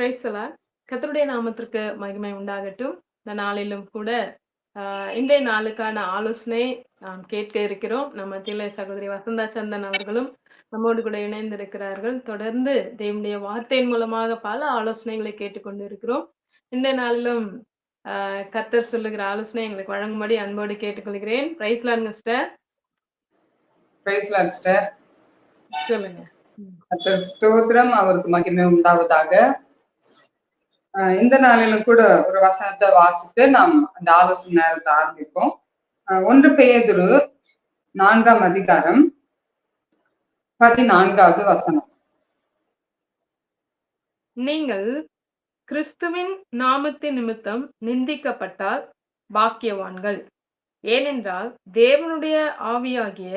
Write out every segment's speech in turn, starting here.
Price கர்த்தருடைய நாமத்திற்கு மகிமை உண்டாகட்டும். இந்த நாளிலும் கூட இன்றைய நாளுக்கான ஆலோசனை நாம் கேட்க இருக்கிறோம். நம்ம மத்தியில சகோதரி வசந்தா சந்தன் அவர்களும் நம்மோடு கூட இணைந்திருக்கிறார்கள். தொடர்ந்து தேவனுடைய வார்த்தையின் மூலமாக பல ஆலோசனைகளை கேட்டுக்கொண்டு இருக்கிறோம். இந்த நாளிலும் ஆஹ் கர்த்தர் சொல்லுகிற ஆலோசனை எங்களுக்கு வழங்கும்படி அன்போடு கேட்டுக்கொள்கிறேன். பிரைஸ் லாங்க சிஸ்டர் பிரைஸ் லார்ட் சிஸ்டர் சொல்லுங்க. ம். கர்த்தருக்கு ஸ்தோத்திரம். அவருக்கு மகிமை உண்டாவதாக. இந்த நாளிலும் கூட ஒரு வசனத்தை வாசித்து நாம் அந்த ஆலோசனை நேரத்தை ஆரம்பிப்போம். ஒன்று பேதுரு நான்காம் அதிகாரம் பதினான்காவது வசனம். நீங்கள் கிறிஸ்துவின் நாமத்தின் நிமித்தம் நிந்திக்கப்பட்டால் பாக்கியவான்கள். ஏனென்றால் தேவனுடைய ஆவியாகிய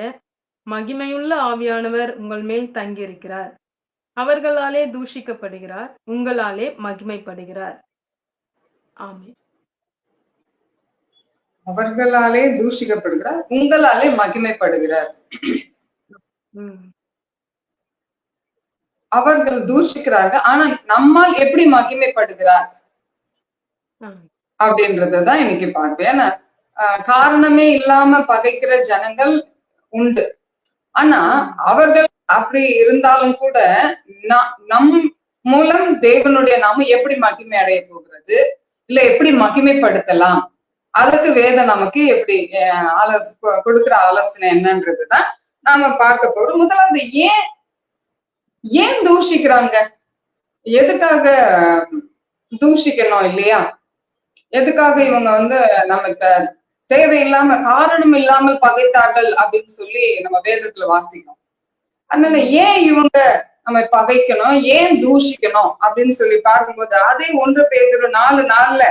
மகிமையுள்ள ஆவியானவர் உங்கள் மேல் தங்கியிருக்கிறார். அவர்களாலே தூஷிக்கப்படுகிறார் உங்களாலே மகிமைப்படுகிறார். அவர்களாலே தூஷிக்கப்படுகிறார் உங்களாலே மகிமைப்படுகிறார். அவர்கள் தூஷிக்கிறார்கள் ஆனா நம்மால் எப்படி மகிமைப்படுகிறார். அப்படின்றதுதான் இன்னைக்கு பார்ப்பேன். ஏன்னா காரணமே இல்லாம பகைக்கிற ஜனங்கள் உண்டு. ஆனா அவர்கள் அப்படி இருந்தாலும் கூட நம் மூலம் தேவனுடைய நாம எப்படி மகிமை அடைய போகிறது? இல்ல எப்படி மகிமைப்படுத்தலாம்? அதுக்கு வேத நமக்கு எப்படி ஆலோசனை ஆலோச ஆலோசனை என்னன்றதுதான் நாம பார்க்க போறோம். முதலாவது ஏன் ஏன் தூஷிக்கிறாங்க? எதுக்காக தூஷிக்கணும் இல்லையா? எதுக்காக இவங்க வந்து நம்ம தேவையில்லாம காரணம் இல்லாமல் பகைத்தார்கள் அப்படின்னு சொல்லி நம்ம வேதத்துல வாசிக்கணும் அதனால ஏன் இவங்க நம்ம பகைக்கணும்? ஏன் தூஷிக்கணும்? அப்படின்னு சொல்லி பார்க்கும்போது அதே ஒன்று பேதுரு நாலு நாள்ல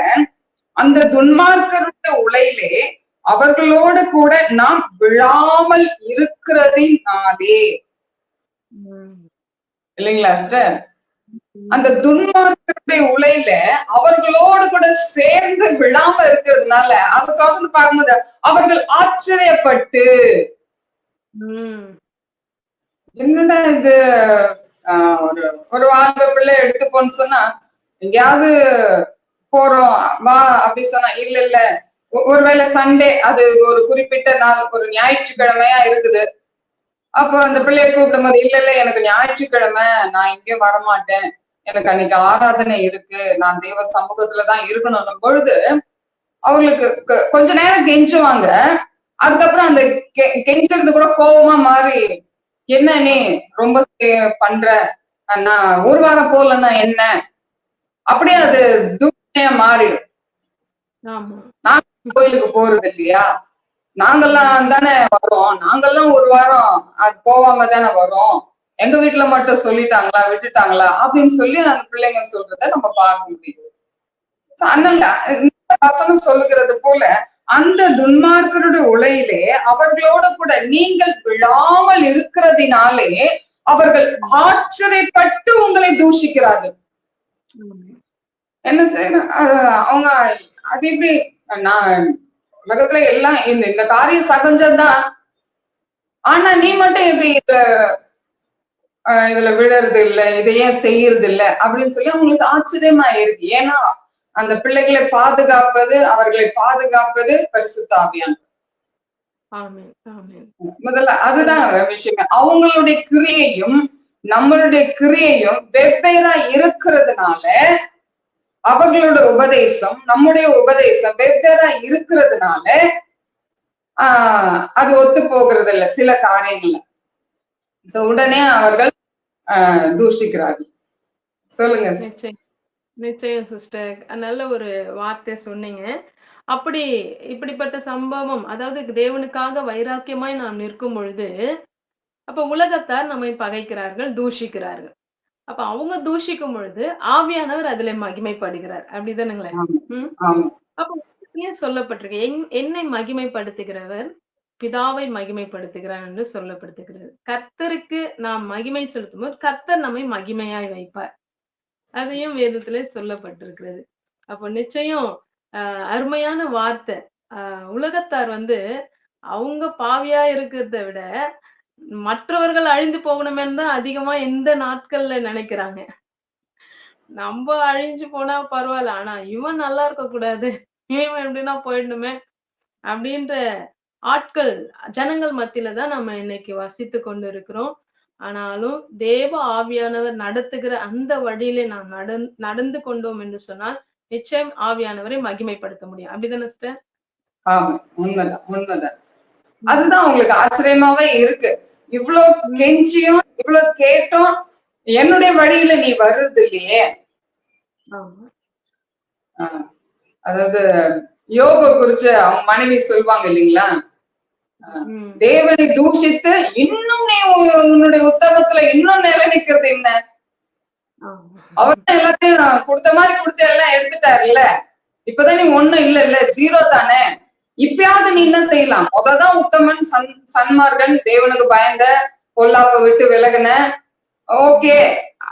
அந்த துன்மார்க்கருடைய உலையிலே அவர்களோடு கூட நாம் விழாமல் இருக்கிறதினாலே. இல்லைங்களா சிஸ்டர்? அந்த துன்மார்க்கருடைய உலையில அவர்களோடு கூட சேர்ந்து விழாம இருக்கிறதுனால அதை தொடர்ந்து பார்க்கும்போது அவர்கள் ஆச்சரியப்பட்டு. என்னடா இது? ஒரு ஒரு வாழ்ந்த பிள்ளை எடுத்துப்போன்னு சொன்னா எங்கேயாவது போறோம் வா அப்படி சொன்னா இல்ல இல்ல. ஒருவேளை சண்டே அது ஒரு குறிப்பிட்ட நாள் ஒரு ஞாயிற்றுக்கிழமையா இருக்குது. அப்போ அந்த பிள்ளைய கூப்பிடும் போது இல்ல இல்ல எனக்கு ஞாயிற்றுக்கிழமை நான் எங்கேயும் வரமாட்டேன். எனக்கு அன்னைக்கு ஆராதனை இருக்கு நான் தேவ சமூகத்துலதான் இருக்கணும் பொழுது அவங்களுக்கு கொஞ்ச நேரம் கெஞ்சுவாங்க. அதுக்கப்புறம் அந்த கெஞ்சறது கூட கோபமா மாறி என்ன நீ ரொம்ப பண்ற? நான் ஒரு வாரம் போகலன்னா என்ன? அப்படியே அது தூக்கமையா மாறிடும். ஆமா. கோயிலுக்கு போறது இல்லையா? நாங்கெல்லாம் தானே வரோம். நாங்கெல்லாம் ஒரு வாரம் அது போகாம தானே வரோம். எங்க வீட்டுல மட்டும் சொல்லிட்டாங்களா விட்டுட்டாங்களா அப்படின்னு சொல்லி அந்த பிள்ளைங்க சொல்றத நம்ம பார்க்க முடியுது. அதனால இந்த வசனம் சொல்லுகிறது போல அந்த துன்மார்க்கருடைய உலையிலே அவர்களோட கூட நீங்கள் விழாமல் இருக்கிறதினாலே அவர்கள் ஆச்சரியப்பட்டு உங்களை தூஷிக்கிறார்கள். என்ன செய்ய அவங்க அது எப்படி? நான் உலகத்துல எல்லாம் இந்த இந்த காரியம் சகஞ்சதுதான். ஆனா நீ மட்டும் எப்படி இத இதுல விழறது இல்ல இதை ஏன் செய்யறது இல்ல அப்படின்னு சொல்லி அவங்களுக்கு ஆச்சரியமா இருக்கு ஏன்னா அந்த பிள்ளைகளை பாதுகாப்பது அவர்களை பாதுகாப்பது பரிசுத்த ஆவியான் ஆமென் ஆமென். முதல்ல அதுதான் விஷயம். அவங்களுடைய கிரியையும் நம்மளுடைய கிரியையும் வெவ்வேறா இருக்கிறதுனால அவர்களோட உபதேசம் நம்முடைய உபதேசம் வெவ்வேறா இருக்கிறதுனால ஆஹ் அது ஒத்து போகிறது இல்ல சில காரியங்கள்ல. சோ உடனே அவர்கள் தூஷிக்கிறார்கள். சொல்லுங்க. நிச்சயம். சிஸ்டர் நல்ல ஒரு வார்த்தை சொன்னீங்க. அப்படி இப்படிப்பட்ட சம்பவம் அதாவது தேவனுக்காக வைராக்கியமாய் நாம் நிற்கும் பொழுது அப்ப உலகத்தார் நம்மை பகைக்கிறார்கள் தூஷிக்கிறார்கள். அப்ப அவங்க தூஷிக்கும் பொழுது ஆவியானவர் அதுல மகிமைப்படுகிறார். அப்படிதானுங்களே? அப்ப ஏன் சொல்லப்பட்டிருக்கு? என்- என்னை மகிமைப்படுத்துகிறவர்? பிதாவை மகிமைப்படுத்துகிறார் என்று சொல்லப்படுத்துகிறது கர்த்தருக்கு நாம் மகிமை செலுத்தும் போது கர்த்தர் நம்மை மகிமையாய் வைப்பார். அதையும் வேதத்திலே சொல்லப்பட்டிருக்கிறது. அப்போ நிச்சயம் ஆஹ் அருமையான வார்த்தை. ஆஹ் உலகத்தார் வந்து அவங்க பாவியா இருக்கிறத விட மற்றவர்கள் அழிந்து போகணுமேன்னு தான் அதிகமா இந்த நாட்கள்ல நினைக்கிறாங்க. நம்ம அழிஞ்சு போனா பரவாயில்ல ஆனா இவன் நல்லா இருக்க கூடாது இவன் எப்படின்னா போயிடணுமே அப்படின்ற ஆட்கள் ஜனங்கள் மத்தியில தான் நம்ம இன்னைக்கு வசித்து கொண்டு இருக்கிறோம் ஆனாலும் தேவ ஆவியானவர் நடத்துகிற அந்த வழியிலே நாம் நடந் நடந்து கொண்டோம் என்று சொன்னால் நிச்சயம் ஆவியானவரை மகிமைப்படுத்த முடியும். அப்படிதானே சிஸ்டர் ஆமா உண்மைதான் உண்மைதான். அதுதான் உங்களுக்கு ஆச்சரியமாவே இருக்கு. இவ்வளவு கெஞ்சியும் இவ்வளவு கேட்டும் என்னுடைய வழியில நீ வர்றது இல்லையே. அதாவது யோக குறிச்சு அவங்க மனைவி சொல்லுவாங்க இல்லைங்களா? தேவனை தூஷித்து இன்னும் நீ உன்னுடைய உத்தமத்துல இன்னும் நிலை நிக்கிறது என்ன அவர் எல்லாத்தையும் கொடுத்த மாதிரி கொடுத்து எல்லாம் எடுத்துட்டாருல்ல இப்பதான் நீ ஒண்ணும் இல்ல இல்ல ஜீரோ தானே? இப்பயாவது நீ என்ன செய்யலாம்? முததான் உத்தமன் சன் சன்மார்கன் தேவனுக்கு பயந்த பொல்லாப்ப விட்டு விலகுன. ஓகே.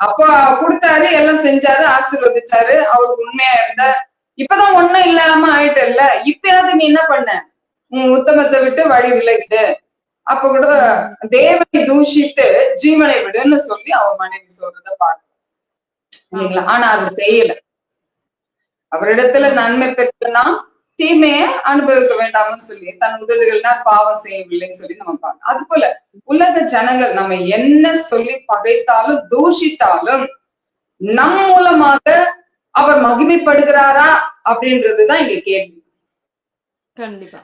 அப்ப கொடுத்தாரு எல்லாம் செஞ்சாரு ஆசீர்வதிச்சாரு அவருக்கு உண்மையா இருந்த. இப்பதான் ஒண்ணும் இல்லாம ஆயிட்டல்ல? இப்பயாவது நீ என்ன பண்ண? உத்தமத்தை விட்டு வழி விலகிடு. அப்ப கூட தேவனை தூஷித்து ஜீவனை விடுன்னு சொல்லி அவன் மனைவி சொல்றத பார்க்க இல்லைங்களா? ஆனா அது செய்யல. அவரிடத்துல நன்மை பெற்றனா தீமையை அனுபவிக்க வேண்டாம்னு சொல்லி தன் உதடுகள்னா பாவம் செய்யவில்லைன்னு சொல்லி நம்ம பார்க்கணும். அது போல உலக ஜனங்கள் நம்ம என்ன சொல்லி பகைத்தாலும் தூஷித்தாலும் நம் மூலமாக அவர் மகிமைப்படுகிறாரா அப்படின்றதுதான் இங்க கேள்வி.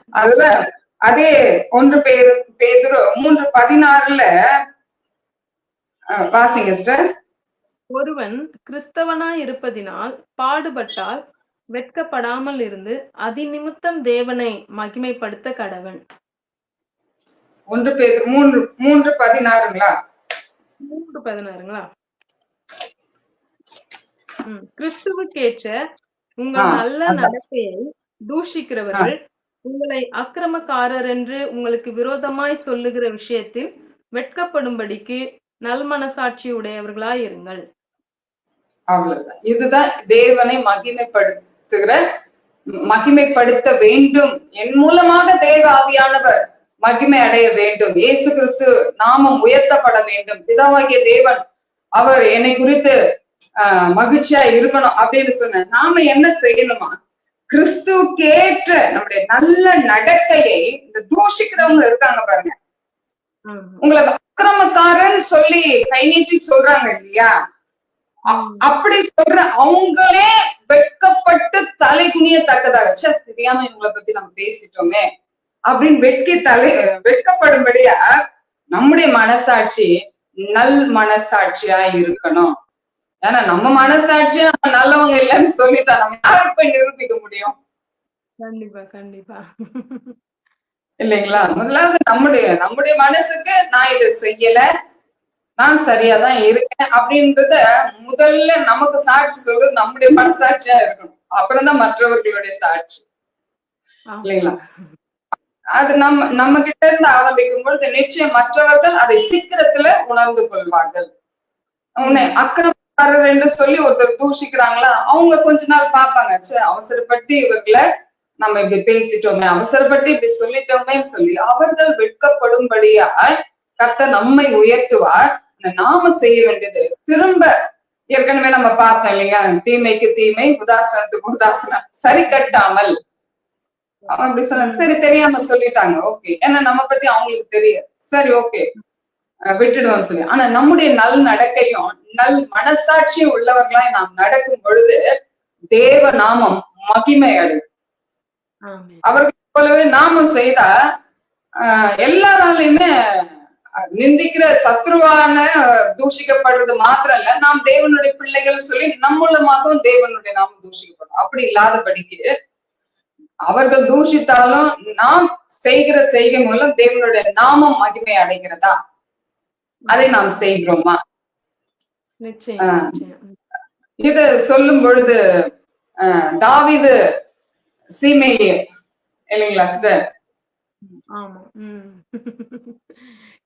அதுல அதே ஒன்று பேரு பேதுரு மூன்று பதினாறுல வாசிங்க சிஸ்டர் ஒருவன் கிறிஸ்தவனாய் இருப்பதினால் பாடுபட்டால் வெட்கப்படாமல் இருந்து அதிநிமித்தம் தேவனை மகிமைப்படுத்த கடவன். ஒன்று பேர் மூன்று மூன்று பதினாறுங்களா? மூன்று பதினாறுங்களா? கிறிஸ்துவுக்கேற்ற உங்கள் நல்ல. நடத்தையை தூஷிக்கிறவர்கள் உங்களை அக்கிரமக்காரர் என்று உங்களுக்கு விரோதமாய் சொல்லுகிற விஷயத்தில் வெட்கப்படும்படிக்கு நல்மனசாட்சி உடையவர்களாய் இருங்கள். அவ்வளவுதான். இதுதான் தேவனை மகிமைப்படுத்துகிற மகிமைப்படுத்த வேண்டும். என் மூலமாக தேவ ஆவியானவர் மகிமை அடைய வேண்டும். இயேசு கிறிஸ்து நாமம் உயர்த்தப்பட வேண்டும். பிதாவாகிய தேவன் அவர் என்னை குறித்து ஆஹ் மகிழ்ச்சியா இருக்கணும் அப்படின்னு சொன்ன நாம என்ன செய்யணுமா? கிறிஸ்துவுக்கேற்ற நம்முடைய நல்ல நடக்கையை இந்த தூஷிக்கிறவங்க இருக்காங்க பாருங்க. உங்களை அக்கிரமக்காரன் சொல்லி கை நீட்டி சொல்றாங்க இல்லையா. அப்படி சொல்ற அவங்களே வெட்கப்பட்டு தலை குனியத்தக்கதாக ச்சே தெரியாம இவங்களை பத்தி நம்ம பேசிட்டோமே அப்படின்னு வெட்கி தலை வெட்கப்படும்படியா நம்முடைய மனசாட்சி நல் மனசாட்சியா இருக்கணும் ஏன்னா நம்ம மனசாட்சியா நம்ம நல்லவங்க இல்லைன்னு சொல்லிட்டா நம்ம யாருக்கு போய் நிரூபிக்க முடியும்? கண்டிப்பா கண்டிப்பா. இல்லைங்களா? முதலாவது நம்முடைய நம்முடைய மனசுக்கு நான் இதை செய்யல நான் சரியாதான் இருக்கேன் அப்படின்றத முதல்ல நமக்கு சாட்சி சொல்றது நம்முடைய மனசாட்சியா இருக்கணும். அப்புறம் தான் மற்றவர்களுடைய சாட்சி. இல்லைங்களா? அது நம்ம நம்ம கிட்ட இருந்து ஆரம்பிக்கும் பொழுது நிச்சயம் மற்றவர்கள் அதை சீக்கிரத்துல உணர்ந்து கொள்வார்கள். உன்னை அக்கிரமக்காரர் என்று சொல்லி ஒருத்தர் தூஷிக்கிறாங்களா? அவங்க கொஞ்ச நாள் பார்ப்பாங்க. ச்சே அவசரப்பட்டு இவர்களை நம்ம இப்படி பேசிட்டோமே அவசரப்பட்டு இப்படி சொல்லிட்டோமே சொல்லி அவர்கள் வெட்கப்படும்படியா கத்த நம்மை உயர்த்துவார். நாம செய்ய வேண்டியது. திரும்ப ஏற்கனவே நம்ம பார்த்தோம் இல்லைங்க தீமைக்கு தீமை உதாசனத்துக்கு உதாசனம். சரி கட்டாமல். அவன் அப்படி சொன்ன சரி தெரியாம சொல்லிட்டாங்க. ஓகே. ஏன்னா நம்ம பத்தி அவங்களுக்கு தெரியாது. சரி ஓகே. விட்டுடுவோம் சொல்லி. ஆனா நம்முடைய நல் நடக்கையும் நல் மனசாட்சி உள்ளவர்களாய் நாம் நடக்கும் பொழுது தேவ நாமம் மகிமை அடையும். அவர்கள் போலவே நாம செய்தா எல்லாராலையுமே நிந்திக்கிற சத்ருவான தூஷிக்கப்படுறது மாத்திரம் இல்ல நாம் தேவனுடைய பிள்ளைகள் சொல்லி நம் மூலமாகவும் தேவனுடைய நாமம் தூஷிக்கப்படும். அப்படி இல்லாதபடிக்கு அவர்கள் தூஷித்தாலும் நாம் செய்கிற செய்கை மூலம் தேவனுடைய நாமம் மகிமை அடைகிறதா? அதை நாம் செய்கிறோமா? இத சொல்லும் பொழுது தாவீது சீமை இல்லைங்களா சிஸ்டர்? ஆமா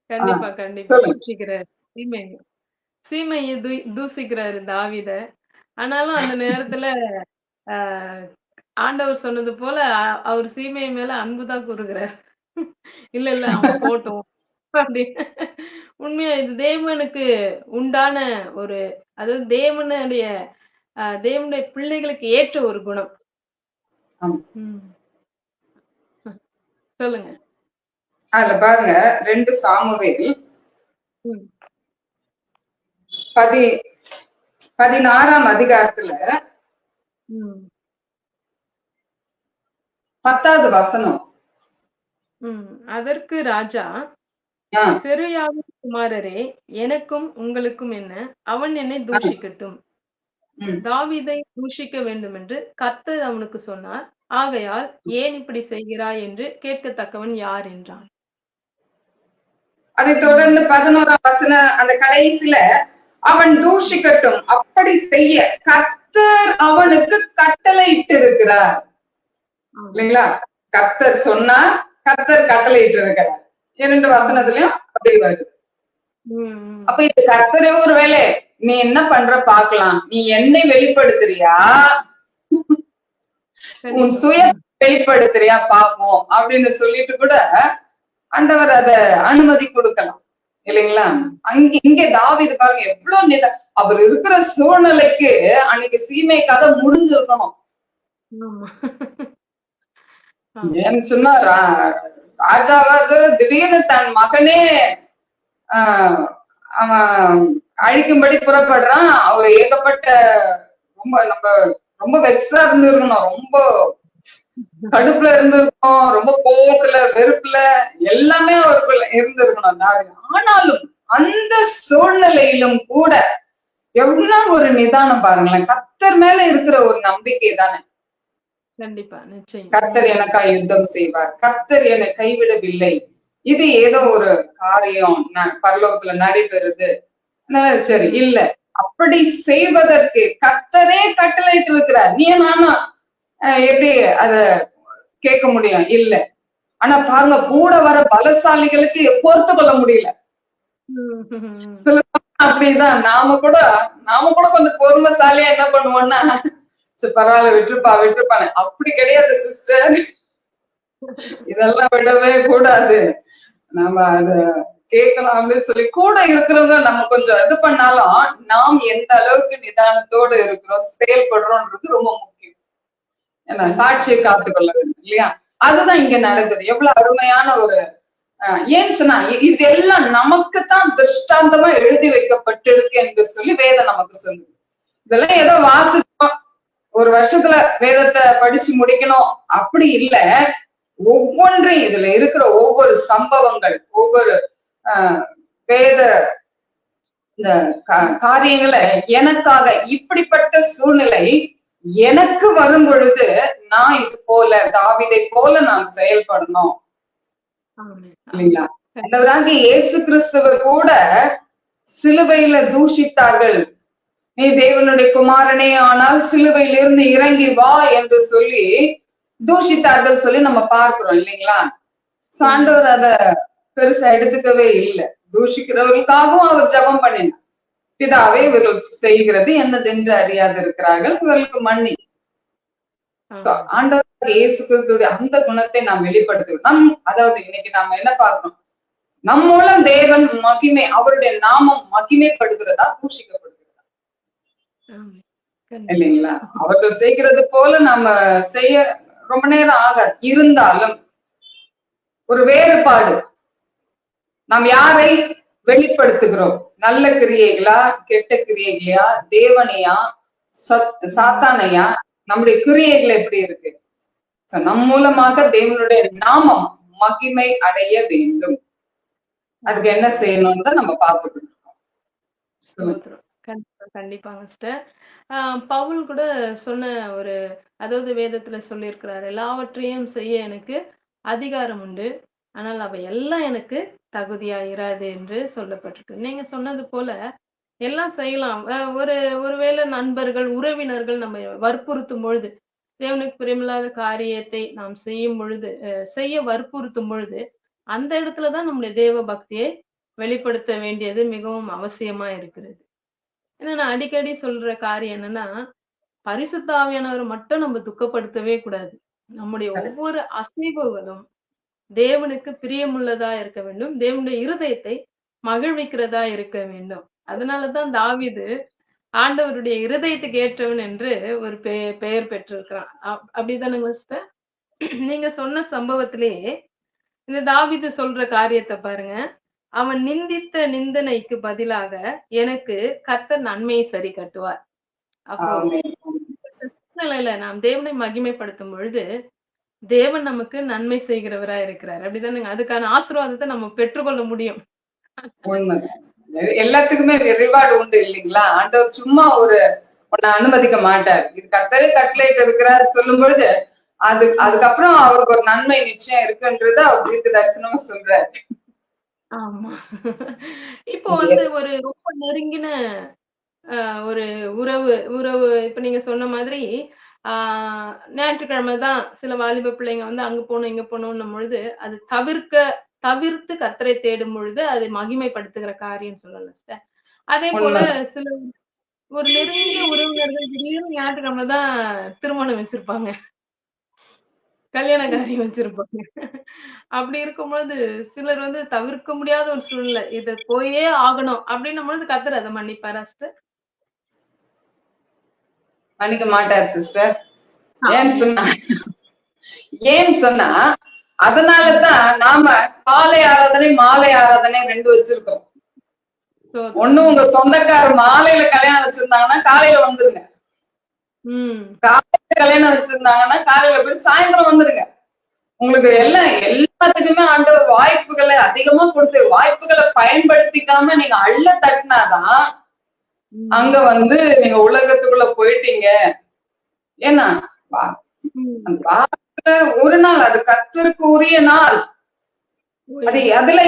கண்டிப்பா கண்டிப்பா. தூசிக்கிறாரு சீமை சீமையை தூசிக்கிறாரு தாவித. ஆனாலும் அந்த நேரத்துல ஆண்டவர் சொன்னது போல அவர் சீமை மேல அன்புதான் கூறுகிறார். இல்ல இல்ல அவன் போட்டோம். அப்படின்னு உண்மையா இது தேவனுக்கு உண்டான ஒரு அதாவது தேவனுடைய தேவனுடைய பிள்ளைகளுக்கு ஏற்ற ஒரு குணம். சொல்லுங்க அதுல பாருங்க ரெண்டு சாமுவேல். பதி பதினாறாம் அதிகாரத்துல. பத்தாவது வசனம். அதற்கு ராஜா ஆ, செருயாவின் குமாரரே எனக்கும் உங்களுக்கும் என்ன? அவன் என்னை தூஷிக்கட்டும். தாவீதை தூஷிக்க வேண்டும் என்று கர்த்தர் அவனுக்கு சொன்னார். ஆகையால் ஏன் இப்படி செய்கிறாய் என்று கேட்கத்தக்கவன் யார் என்றான். அதை தொடர்ந்து பதினோராம் வசன அந்த கடைசியில அவன் தூஷிக்கட்டும். அப்படி செய்ய கர்த்தர் அவனுக்கு கட்டளை இட்டு இருக்கிறார். இல்லைங்களா? கர்த்தர் சொன்னா கர்த்தர் கட்டளை இட்டு இருக்கிறார் இரண்டு வசனத்திலயும் அப்படி வருது. அப்ப இது கர்த்தரே ஒரு வேலை நீ என்ன பண்ற பாக்கலாம் நீ என்னை வெளிப்படுத்துறியா? உன். சுய வெளிப்படுத்துறியா பாப்போம் அப்படின்னு சொல்லிட்டு கூட ஆண்டவர் அத அனுமதி கொடுக்கலாம். இல்லைங்களா? அங்க இங்க தாவீது பாருங்க எவ்வளவு நித அவர் இருக்கிற சூழ்நிலைக்கு அன்னைக்கு சீமை கதை முடிஞ்சிருக்கணும். ஏன்னு சொன்னா ராஜாவா திடீர்னு தன் மகனே ஆஹ் அவன் அழிக்கும்படி புறப்படுறான். அவர் ஏகப்பட்ட ரொம்ப நம்ம ரொம்ப வெக்ஸா இருந்திருக்கணும். ரொம்ப கடுப்புல இருந்திருக்கோம் ரொம்ப கோபத்துல வெறுப்புல எல்லாமே அவருக்குள்ள இருந்திருக்கணும். ஆனாலும் அந்த சூழ்நிலையிலும் கூட எவ்வளவு ஒரு நிதானம் பாருங்களேன். கத்தர் மேல இருக்கிற ஒரு நம்பிக்கை தானே கர்த்தர் எனக்காய் யுத்தம் செய்வார். கர்த்தர் என்னை கைவிடவில்லை. இது ஏதோ ஒரு காரியம் பரலோகத்துல நடைபெறுது. சரி இல்ல. அப்படி செய்வதற்கு கர்த்தரே கட்டளையிட்டு இருக்கிறார் நீ நானா எப்படி அத கேட்க முடியும்? இல்ல. ஆனா பாருங்க கூட வர பலசாலிகளுக்கு பொறுத்து கொள்ள முடியல. ம். அப்படிதான். நாம கூட நாம கூட கொஞ்சம் பொறுமைசாலியா என்ன பண்ணுவோம்னா சரி பரவாயில்ல விட்டுருப்பா விட்டுருப்பானே அப்படி கிடையாது சிஸ்டர் இதெல்லாம் விடவே கூடாது. நம்ம அத கேட்கலாம் அப்படின்னு சொல்லி கூட இருக்கிறவங்க நம்ம கொஞ்சம் இது பண்ணாலும் நாம் எந்த அளவுக்கு நிதானத்தோடு இருக்கிறோம் செயல்படுறோம்ன்றது ரொம்ப முக்கியம். ஏன்னா சாட்சியை காத்துக்கொள்ள வேண்டும் இல்லையா? அதுதான் இங்க நடக்குது. எவ்வளவு அருமையான ஒரு அஹ், ஏன்னு சொன்னா இதெல்லாம் இது எல்லாம் நமக்குத்தான் திருஷ்டாந்தமா எழுதி வைக்கப்பட்டிருக்கு என்று சொல்லி வேதம் நமக்கு சொல்லுது. இதெல்லாம் ஏதோ வாசிப்போம். ஒரு வருஷத்துல வேதத்தை படிச்சு முடிக்கணும். அப்படி இல்ல. ஒவ்வொன்றையும் இதுல இருக்கிற ஒவ்வொரு சம்பவங்கள் ஒவ்வொரு வேத இந்த காரியங்களை எனக்காக இப்படிப்பட்ட சூழ்நிலை எனக்கு வரும் பொழுது நான் இது போல தாவிதை போல நான் செயல்படணும். இல்லைங்களா? இயேசு கிறிஸ்துவ கூட சிலுவையில தூஷித்தார்கள். நீ தேவனுடைய குமாரனே ஆனால் சிலுவையிலிருந்து இறங்கி வா என்று சொல்லி தூஷித்தார்கள் சொல்லி நம்ம பார்க்கிறோம் இல்லைங்களா So, ஆண்டவர் அத பெருசா எடுத்துக்கவே இல்லை தூஷிக்கிறவர்களுக்காகவும் அவர் ஜெபம் பண்ணினார் பிதாவே இவர்கள் செய்கிறது என்னதென்று அறியாது இருக்கிறார்கள் இவர்களுக்கு மன்னி. ஆண்டவர் இயேசு கிறிஸ்துடைய அந்த குணத்தை நாம் வெளிப்படுத்துகிறோம் நம் அதாவது இன்னைக்கு நாம என்ன பார்க்கிறோம் நம் மூலம் தேவன் மகிமை அவருடைய நாமம் மகிமைப்படுகிறதா. கண்டிப்பா. இல்லைங்களா? அவர்கள் செய்கிறது போல நம்ம செய்ய ரொம்ப நேரம் ஆகாது. இருந்தாலும் ஒரு வேறுபாடு. நாம் யாரை வெளிப்படுத்துகிறோம்? நல்ல கிரியைகளா கெட்ட கிரியைகளையா தேவனையா சத் சாத்தானையா? நம்முடைய கிரியைகள் எப்படி இருக்கு? நம் மூலமாக தேவனுடைய நாமம் மகிமை அடைய வேண்டும். அதுக்கு என்ன செய்யணும்னு தான் நம்ம பார்த்துட்டு இருக்கோம். கண்டிப்பா கண்டிப்பாங்க சிஸ்டர். பவுல் கூட சொன்ன ஒரு அதாவது வேதத்துல சொல்லியிருக்கிறார் எல்லாவற்றையும் செய்ய எனக்கு அதிகாரம் உண்டு. ஆனால் அவை எல்லாம் எனக்கு தகுதியா இராது என்று சொல்லப்பட்டிருக்கு. நீங்க சொன்னது போல எல்லாம் செய்யலாம். அஹ் ஒரு ஒருவேளை நண்பர்கள் உறவினர்கள் நம்ம வற்புறுத்தும் பொழுது தேவனுக்கு பிரியமில்லாத காரியத்தை நாம் செய்யும் பொழுது அஹ் செய்ய வற்புறுத்தும் பொழுது அந்த இடத்துலதான் நம்முடைய தேவ பக்தியை வெளிப்படுத்த வேண்டியது மிகவும் அவசியமா இருக்கிறது. ஏன்னா நான் அடிக்கடி சொல்ற காரியம் என்னன்னா பரிசுத்த ஆவியானவரை மட்டும் நம்ம துக்கப்படுத்தவே கூடாது. நம்முடைய ஒவ்வொரு அசைவுகளும் தேவனுக்கு பிரியமுள்ளதா இருக்க வேண்டும். தேவனுடைய இருதயத்தை மகிழ்விக்கிறதா இருக்க வேண்டும். அதனாலதான் தாவீது ஆண்டவருடைய இருதயத்துக்கு ஏற்றவன் என்று ஒரு பெ பெயர் பெற்றிருக்கிறான். அப்- அப்படிதானுங்களா சிஸ்டர்? நீங்க சொன்ன சம்பவத்திலேயே இந்த தாவீது சொல்ற காரியத்தை பாருங்க. அவன் நிந்தித்த நிந்தனைக்கு பதிலாக எனக்கு கர்த்தர் நன்மையை சரி கட்டுவார். அப்போ சூழ்நிலையில நாம் தேவனை மகிமைப்படுத்தும் பொழுது தேவன் நமக்கு நன்மை செய்கிறவரா இருக்கிறார். அப்படிதானுங்க? அதுக்கான ஆசீர்வாதத்தை நம்ம பெற்றுக்கொள்ள முடியும். எல்லாத்துக்குமே ரிவார்டு உண்டு இல்லைங்களா? ஆண்டவர் சும்மா ஒரு உன்னை அனுமதிக்க மாட்டார். இது கத்தரே கட்டளையிட்டு இருக்கிறார் சொல்லும் பொழுது அது அதுக்கப்புறம் அவருக்கு ஒரு நன்மை நிச்சயம் இருக்குன்றத அவர் தீர்க்க தரிசனமா சொல்றாரு. ஆமா. இப்போ வந்து ஒரு ரொம்ப நெருங்கின ஆஹ், ஒரு உறவு உறவு இப்ப நீங்க சொன்ன மாதிரி ஆஹ் ஞாயிற்றுக்கிழமை தான் சில வாலிப பிள்ளைங்க வந்து அங்க போகணும் இங்க போகணும்னும் பொழுது அது தவிர்க்க தவிர்த்து கத்தரை தேடும் பொழுது அது மகிமைப்படுத்துகிற காரியம் சொல்லலாம் சார் அதே போல சில ஒரு நெருங்கிய உறவினர்கள் திடீர்னு ஞாயிற்றுக்கிழமை தான் திருமணம் வச்சிருப்பாங்க. கல்யாண காரியம் வச்சிருப்பாங்க. அப்படி இருக்கும்போது சிலர் வந்து தவிர்க்க முடியாத ஒரு சூழ்நிலை. இத போயே ஆகணும் அப்படின்னும் பொழுது கத்தர் அதை மன்னிப்பாரா சிஸ்டர் மன்னிக்க மாட்டார் சிஸ்டர் ஏன்னு சொன்னா ஏன்னு சொன்னா அதனாலதான் நாம காலை ஆராதனை மாலை ஆராதனை ரெண்டு வச்சிருக்கோம். ஒண்ணு உங்க சொந்தக்காரர் மாலையில கல்யாணம் வச்சிருந்தாங்கன்னா காலையில வந்துருங்க. உம் கல்யாணம் வச்சிருந்தாங்கன்னா காலையில போய் சாயந்தரம் வந்துருங்க. உங்களுக்கு எல்லாம் எல்லாத்துக்குமே ஆண்டவர் வாய்ப்புகளை அதிகமா கொடுத்து வாய்ப்புகளை பயன்படுத்திக்காம நீங்க அள்ள தட்டினாதான் அங்க வந்து நீங்க உலகத்துக்குள்ள போயிட்டீங்க. ஏன்னா ஒரு நாள் அது கத்தருக்கு உரிய நாள். அது அதுல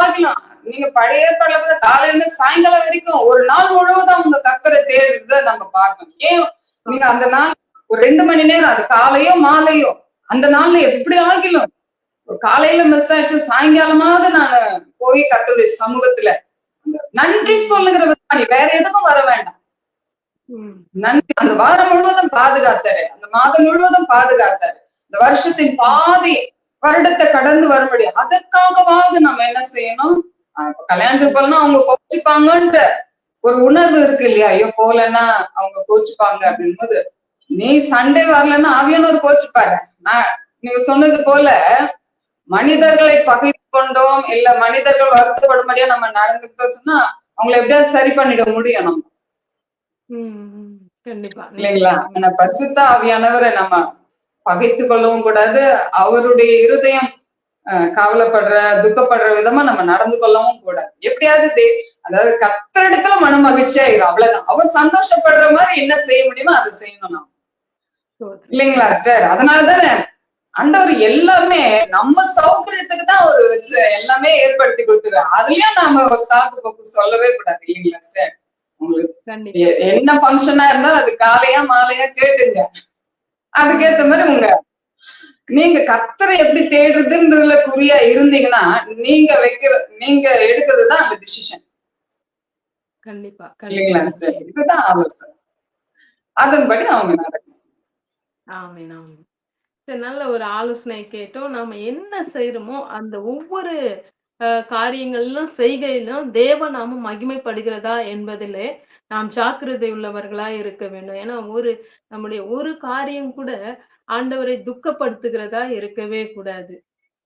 பார்க்கலாம். நீங்க பழைய பழக்கத்தை காலையில இருந்து சாயங்காலம் வரைக்கும் ஒரு நாள் முழுவதும் உங்க கத்தரை தேடுறத நம்ம பார்க்கணும். ஏன் நீங்க அந்த நாள் ஒரு ரெண்டு மணி நேரம் அது காலையோ மாலையோ அந்த நாள்ல எப்படி ஆகிலும் காலையில மிஸ் ஆயிடுச்சு சாயங்காலமாவது நான் போய் கத்தருடைய சமூகத்துல நன்றி சொல்லுகிற விதமா வேற எதுக்கும் வர வேண்டாம். நன்றி அந்த வாரம் முழுவதும் பாதுகாத்தாரு அந்த மாதம் முழுவதும் பாதுகாத்தாரு. இந்த வருஷத்தின் பாதி வருடத்தை கடந்து வரும்படி அதற்காகவாவது நம்ம என்ன செய்யணும்? கல்யாணத்துக்கு போலன்னா அவங்க கோச்சிப்பாங்கன்ற ஒரு உணர்வு இருக்கு இல்லையா? ஐயோ போலன்னா அவங்க கோச்சிப்பாங்க அப்படின்போது நீ சண்டே வரலன்னா ஆவியானவர் கோச்சிப்பாரு. நான் நீங்க சொன்னது போல மனிதர்களை பகைத்து கொண்டோம். இல்ல மனிதர்கள் வருத்தப்படும்படியா நம்ம நடந்துக்க சொன்னா அவங்களை எப்படியாவது சரி பண்ணிட முடியும் நம்ம. இல்லைங்களா? ஆனா பரிசுத்த ஆவியானவரை நம்ம பகைத்து கொள்ளவும் கூடாது. அவருடைய இருதயம் கவலைப்படுற துக்கப்படுற விதமா நம்ம நடந்து கொள்ளவும் கூடாது. எப்படியாவது அதாவது கத்தரிடத்துல மன மகிழ்ச்சியா இரு அவ்வளவுதான். அவர் சந்தோஷப்படுற மாதிரி என்ன செய்ய முடியுமோ அதை செய்யணும் ஸ்தோத்திரம். இல்லைங்களா சிஸ்டர்? அதனாலதானே ஆண்டவர் எல்லாமே நம்ம சௌகரியத்துக்கு தான் அவர் வச்சு எல்லாமே ஏற்படுத்தி கொடுத்துருக்காரு அதுலயும் நாம ஒரு சாக்கு போக்கு சொல்லவே கூடாது இல்லைங்களா சிஸ்டர்? உங்களுக்கு என்ன ஃபங்க்ஷனா இருந்தாலும் அது காலையா மாலையா கேட்டுங்க. அதுக்கேத்த மாதிரி உங்க நீங்க கத்தரை எப்படி தேடுறதுன்றதுல குறியா இருந்தீங்கன்னா நீங்க வைக்கிற நீங்க எடுக்கிறது தான் அந்த டிசிஷன் கண்டிப்பா இல்லைங்களா கண்டிப்பா. sister? இதுதான் ஆலோசனை. அதன்படி அவங்க நடக்கும் ஆமென் ஆமென். நல்ல ஒரு ஆலோசனை கேட்டோம். நாம என்ன செய்யறோமோ அந்த ஒவ்வொரு காரியங்களிலும் செய்கையிலும் தேவ நாமம் மகிமைப்படுகிறதா என்பதிலே நாம் ஜாக்கிரதை உள்ளவர்களா இருக்க வேண்டும். ஏன்னா ஒரு நம்முடைய ஒரு காரியம் கூட ஆண்டவரை துக்கப்படுத்துகிறதா இருக்கவே கூடாது.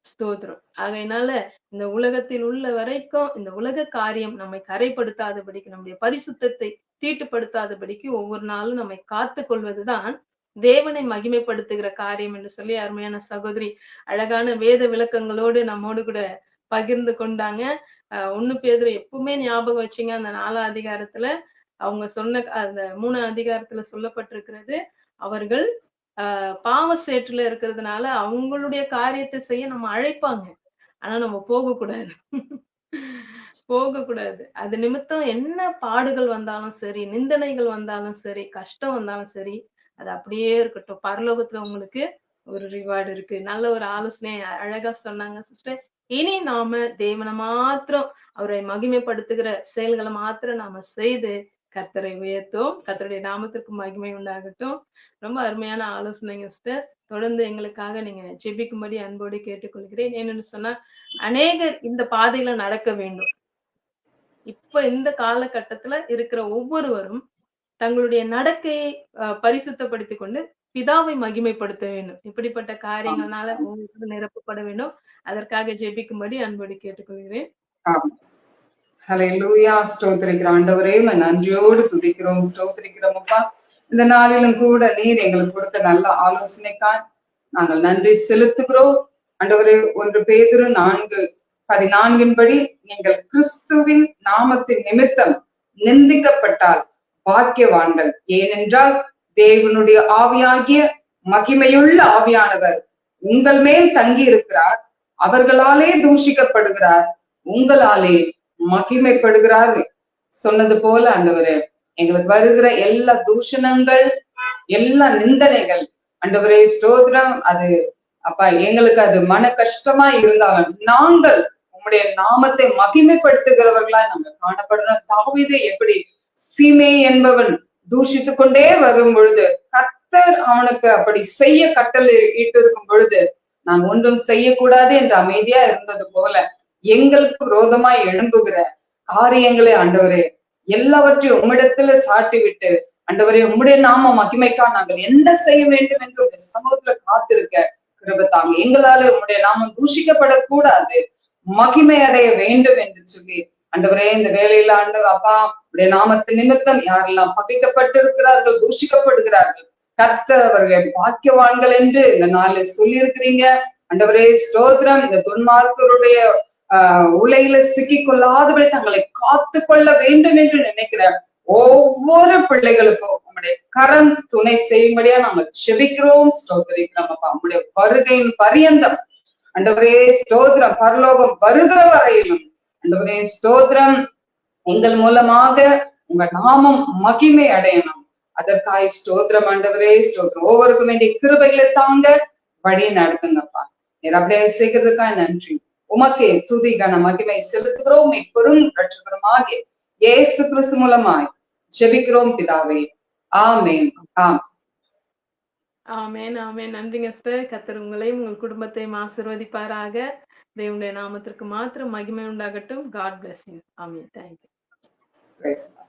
ஸ்தோத்திரம். ஆகையினால இந்த உலகத்தில் உள்ள வரைக்கும் இந்த உலக காரியம் நம்மை கரைப்படுத்தாதபடிக்கு நம்முடைய பரிசுத்தத்தை தீட்டுப்படுத்தாதபடிக்கு ஒவ்வொரு நாளும் நம்மை காத்து கொள்வதுதான் தேவனை மகிமைப்படுத்துகிற காரியம் என்று சொல்லி அருமையான சகோதரி அழகான வேத விளக்கங்களோடு நம்மோடு கூட பகிர்ந்து கொண்டாங்க. அஹ் ஒண்ணு பேதுரு எப்பவுமே ஞாபகம் வச்சீங்க அந்த நாலாம் அதிகாரத்துல அவங்க சொன்ன அந்த மூணு அதிகாரத்துல சொல்லப்பட்டிருக்கிறது அவர்கள் ஆஹ் பாவ சேற்றுல இருக்கிறதுனால அவங்களுடைய காரியத்தை செய்ய நம்ம அழைப்பாங்க. ஆனா நம்ம போகக்கூடாது. போகக்கூடாது. அது நிமித்தம் என்ன பாடுகள் வந்தாலும் சரி நிந்தனைகள் வந்தாலும் சரி கஷ்டம் வந்தாலும் சரி அது அப்படியே இருக்கட்டும். பரலோகத்துல உங்களுக்கு ஒரு ரிவார்டு இருக்கு. நல்ல ஒரு ஆலோசனை அழகா சொன்னாங்க சிஸ்டர் இனி நாம தேவனை மாத்திரம் அவரை மகிமைப்படுத்துகிற செயல்களை மாத்திரம் நாம செய்து கர்த்தரை உயர்த்தோம் கர்த்தருடைய நாமத்திற்கு மகிமை உண்டாகட்டும். ரொம்ப அருமையான ஆலோசனைங்க சிஸ்டர் தொடர்ந்து எங்களுக்காக நீங்க ஜெபிக்கும்படி அன்போடு கேட்டுக்கொள்கிறேன். என்னன்னு சொன்னா அநேகர் இந்த பாதையில நடக்க வேண்டும். இப்ப இந்த காலகட்டத்துல இருக்கிற ஒவ்வொருவரும் தங்களுடைய நடக்கையை அஹ், பரிசுத்தப்படுத்திக் கொண்டு பிதாவை மகிமைப்படுத்த வேண்டும். இப்படிப்பட்ட காரியங்களால நிரப்பப்பட வேண்டும். அதற்காக ஜெபிக்கும்படி அன்போடு கேட்டுக்கொள்கிறேன். ஹalleluya ஸ்தோத்திரிக்கிற ஆண்டவரே நன்றியோடு துதிக்கிறோம் ஸ்தோத்திரிக்கிறோம் அப்பா. இந்த நாளிலும் கூட நீர் எங்களுக்கு கொடுத்த நல்ல ஆலோசனைக்காய் நாங்கள் நன்றி செலுத்துகிறோம். ஆண்டவரே ஒன்று பேதுரு நான்கு பதினான்கின்படி நீங்கள் கிறிஸ்துவின் நாமத்தின் நிமித்தம் நிந்திக்கப்பட்டால் பாக்கியவான்கள். ஏனென்றால் தேவனுடைய ஆவியாகிய மகிமையுள்ள ஆவியானவர் உங்கள் மேல் தங்கி இருக்கிறார் அவர்களாலே தூஷிக்கப்படுகிறார். உங்களாலே மகிமைப்படுகிறார். சொன்னது போல ஆண்டவரே எங்களுக்கு வருகிற எல்லா தூஷணங்கள் எல்லா நிந்தனைகள் ஆண்டவரே ஸ்தோத்திரம். அது அப்பா எங்களுக்கு அது மன கஷ்டமா இருந்தாலும் நாங்கள் உம்முடைய நாமத்தை மகிமைப்படுத்துகிறவர்களா நாங்கள் காணப்படுறோம். தாவிதை எப்படி சீமே என்பவன் தூஷித்துக் கொண்டே வரும் பொழுது கர்த்தர் அவனுக்கு அப்படி செய்ய கட்டளை இட்டு இருக்கும் பொழுது நான் ஒன்றும் செய்யக்கூடாது என்று அமைதியா இருந்தது போல எங்களுக்கு விரோதமாய் எழும்புகிற காரியங்களை ஆண்டவரே. எல்லாவற்றையும் உம்மிடத்துல சாட்டி விட்டு ஆண்டவரே உம்முடைய நாம மகிமைக்கா நாங்கள் என்ன செய்ய வேண்டும் என்று உடைய சமூகத்துல காத்திருக்க கிருபை தாங்க எங்களால உம்முடைய நாமம் தூஷிக்கப்படக்கூடாது. மகிமை அடைய வேண்டும் என்று சொல்லி ஆண்டவரே இந்த வேலையில ஆண்டு அப்பா உடைய நாமத்து நிமித்தம் யாரெல்லாம் பகைக்கப்பட்டிருக்கிறார்கள் தூஷிக்கப்படுகிறார்கள் கர்த்தர் அவர்கள் பாக்கியவான்கள் என்று இந்த நாளில் சொல்லி இருக்கிறீங்க ஆண்டவரே ஸ்தோத்திரம். இந்த துன்மார்க்கருடைய உலையில சிக்கிக் கொள்ளாதபடி தங்களை காத்து கொள்ள வேண்டும் என்று நினைக்கிற ஒவ்வொரு பிள்ளைகளுக்கும் உங்களுடைய கரம் துணை செய்யும்படியா நாங்கள் செபிக்கிறோம் ஸ்தோத்திரிக்கிறோம் அப்ப உங்களுடைய வருகையின் பரியந்தம். அண்டவரே ஸ்தோத்திரம். பரலோகம் வருகிற வரையிலும் அண்டவரே ஸ்தோத்திரம். எங்கள் மூலமாக உங்க நாமம் மகிமை அடையணும். அதற்காய் ஸ்தோத்திரம் ஆண்டவரே ஸ்தோத்திரம். ஒவ்வொருக்கும் வேண்டிய கிருபைகளை தாங்க வழி நடத்துங்கப்பா. நீர் அப்படியே செய்கிறதுக்கா நன்றி. உமக்கே துதி கன மகிமை செலுத்துகிறோம். இப்பொருள் ரட்சகரமாகிய இயேசு கிறிஸ்து மூலமாய் ஜெபிக்கிறோம் பிதாவே. ஆமென். ஆம். ஆமென் ஆமென். நன்றிங்க சிஸ்டர். கத்தர் உங்களையும் உங்கள் குடும்பத்தையும் ஆசீர்வதிப்பாராக. தேவனுடைய நாமத்திற்கு மாத்திரம் மகிமை உண்டாகட்டும். God bless you amen. Thank you.